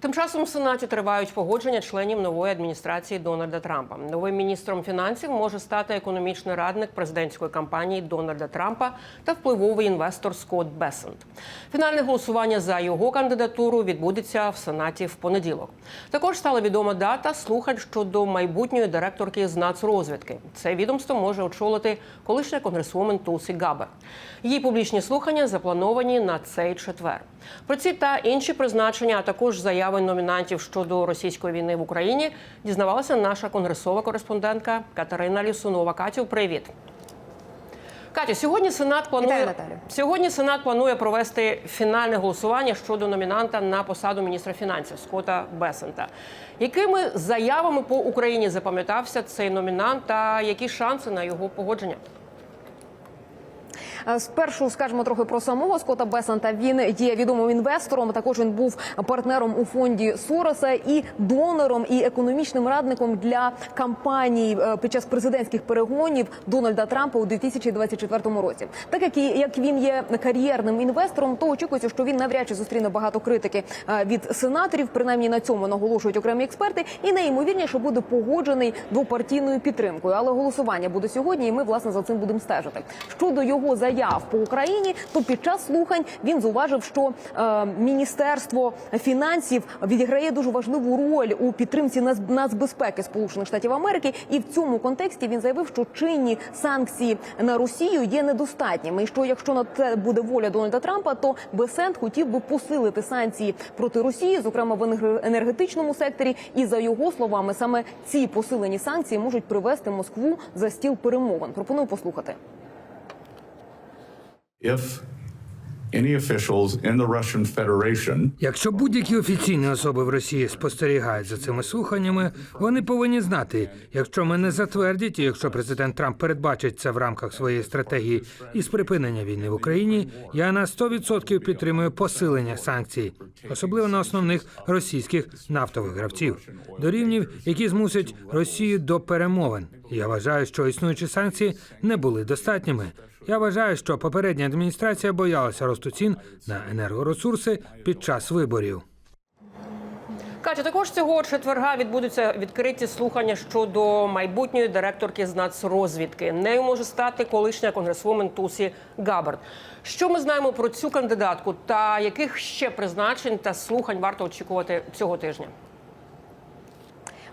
Тим часом в Сенаті тривають погодження членів нової адміністрації Дональда Трампа. Новим міністром фінансів може стати економічний радник президентської кампанії Дональда Трампа та впливовий інвестор Скотт Бесент. Фінальне голосування за його кандидатуру відбудеться в Сенаті в понеділок. Також стала відома дата слухань щодо майбутньої директорки з нацрозвідки. Це відомство може очолити колишня конгресвумен Тулсі Габер. Її публічні слухання заплановані на цей четвер. Про ці та інші призначення, а також заяви номінантів щодо російської війни в Україні, дізнавалася наша конгресова кореспондентка Катерина Лісунова. Катю, привіт. Катю, сьогодні Сенат планує Вітаю, сьогодні. Сенат планує провести фінальне голосування щодо номінанта на посаду міністра фінансів Скотта Бесента. Якими заявами по Україні запам'ятався цей номінант та які шанси на його погодження? Е, Спершу скажемо трохи про самого Скотта Бесанта. Він є відомим інвестором. Також він був партнером у фонді Сороса і донором і економічним радником для кампаній е, під час президентських перегонів Дональда Трампа у 2024 році. Так як і як він є кар'єрним інвестором, то очікується, що він навряд чи зустріне багато критики е, від сенаторів. Принаймні на цьому наголошують окремі експерти, і найімовірніше буде погоджений двопартійною підтримкою. Але голосування буде сьогодні, і ми власне за цим будемо стежити. Щодо його заяв по Україні, то під час слухань він зауважив, що е, міністерство фінансів відіграє дуже важливу роль у підтримці нац- нацбезпеки Сполучених Штатів Америки, і в цьому контексті він заявив, що чинні санкції на Росію є недостатніми. І що якщо на це буде воля Дональда Трампа, то Бесент хотів би посилити санкції проти Росії, зокрема в енергетичному секторі. І за його словами, саме ці посилені санкції можуть привести Москву за стіл перемовин. Пропоную послухати. If any officials in the Russian Federation Якщо будь-які офіційні особи в Росії спостерігають за цими слуханнями, вони повинні знати, якщо мене затвердять, і якщо президент Трамп передбачить це в рамках своєї стратегії із припинення війни в Україні, я на 100% підтримую посилення санкцій, особливо на основних російських нафтових гравців, до рівнів, які змусять Росію до перемовин. Я вважаю, що існуючі санкції не були достатніми. Я вважаю, що попередня адміністрація боялася росту цін на енергоресурси під час виборів. Катя, також цього четверга відбудуться відкриті слухання щодо майбутньої директорки з нацрозвідки. Нею може стати колишня конгресвумен Тусі Габард. Що ми знаємо про цю кандидатку та яких ще призначень та слухань варто очікувати цього тижня?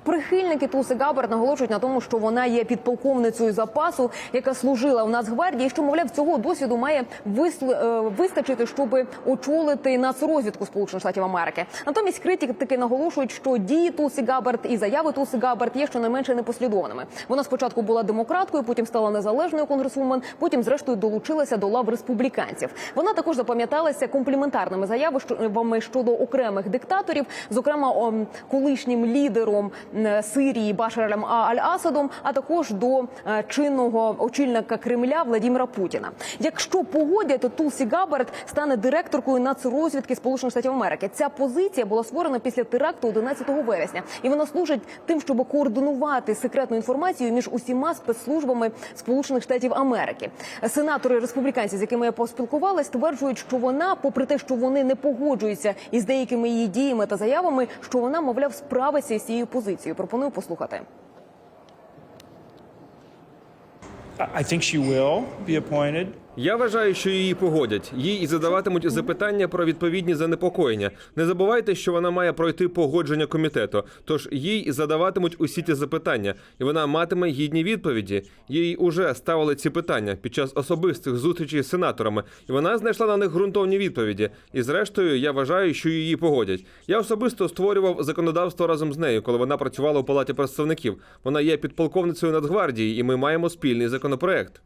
Прихильники Туси Габар наголошують на тому, що вона є підполковницею запасу, яка служила в Нацгвардії, що мовляв цього досвіду має е, вистачити, щоб очолити нацрозвідку Сполучених Штатів Америки. Натомість критики наголошують, що дії Туси Габард і заяви Туси Габард є щонайменше непослідовними. Вона спочатку була демократкою, потім стала незалежною конгресвумен, потім зрештою долучилася до лав республіканців. Вона також запам'яталася компліментарними заявами щодо окремих диктаторів, зокрема колишнім лідером Сирії Башарем Аль-Асадом, а також до е, чинного очільника Кремля Владіміра Путіна. Якщо погодять, то Тулсі Габард стане директоркою нацрозвідки Сполучених Штатів Америки. Ця позиція була створена після теракту 11 вересня, і вона служить тим, щоб координувати секретну інформацію між усіма спецслужбами Сполучених Штатів Америки. Сенатори республіканці, з якими я поспілкувалась, стверджують, що вона, попри те, що вони не погоджуються із деякими її діями та заявами, що вона, мовляв, справиться із цією позицією. Пропоную послухати. I think she will be appointed. Я вважаю, що її погодять. Їй і задаватимуть запитання про відповідні занепокоєння. Не забувайте, що вона має пройти погодження комітету. Тож їй і задаватимуть усі ті запитання, і вона матиме гідні відповіді. Їй уже ставили ці питання під час особистих зустрічей з сенаторами, і вона знайшла на них ґрунтовні відповіді. І зрештою, я вважаю, що її погодять. Я особисто створював законодавство разом з нею, коли вона працювала у палаті представників. Вона є підполковницею Нацгвардії, і ми маємо спільний законопроект.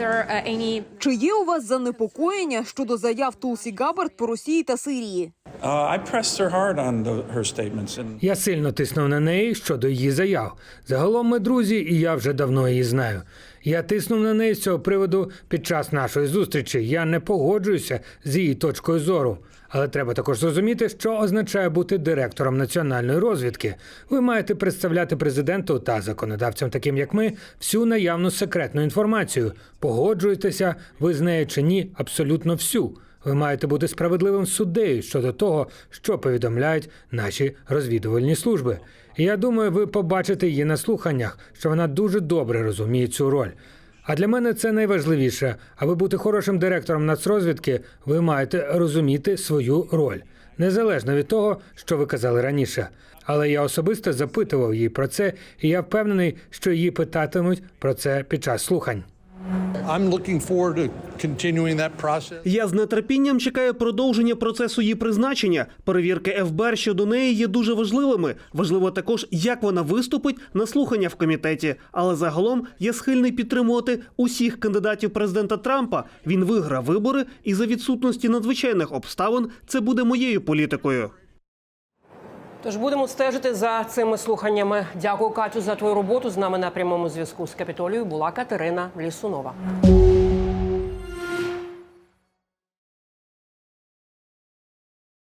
Uh, Чи є у вас занепокоєння щодо заяв Тулсі Габард по Росії та Сирії? Uh, Я сильно тиснув на неї щодо її заяв. Загалом ми друзі, і я вже давно її знаю. Я тиснув на неї з цього приводу під час нашої зустрічі. Я не погоджуюся з її точкою зору. Але треба також зрозуміти, що означає бути директором національної розвідки. Ви маєте представляти президенту та законодавцям, таким як ми, всю наявну секретну інформацію. Погоджуєтеся ви з нею чи ні, абсолютно всю. Ви маєте бути справедливим суддею щодо того, що повідомляють наші розвідувальні служби. І я думаю, ви побачите її на слуханнях, що вона дуже добре розуміє цю роль. А для мене це найважливіше. Аби бути хорошим директором нацрозвідки, ви маєте розуміти свою роль, незалежно від того, що ви казали раніше. Але я особисто запитував її про це, і я впевнений, що її питатимуть про це під час слухань. Я з нетерпінням чекаю продовження процесу її призначення. Перевірки ФБР щодо неї є дуже важливими. Важливо також, як вона виступить на слухання в комітеті. Але загалом я схильний підтримувати усіх кандидатів президента Трампа. Він виграв вибори, і за відсутності надзвичайних обставин це буде моєю політикою. Тож будемо стежити за цими слуханнями. Дякую, Катю, за твою роботу. З нами на прямому зв'язку з Капітолією була Катерина Лісунова.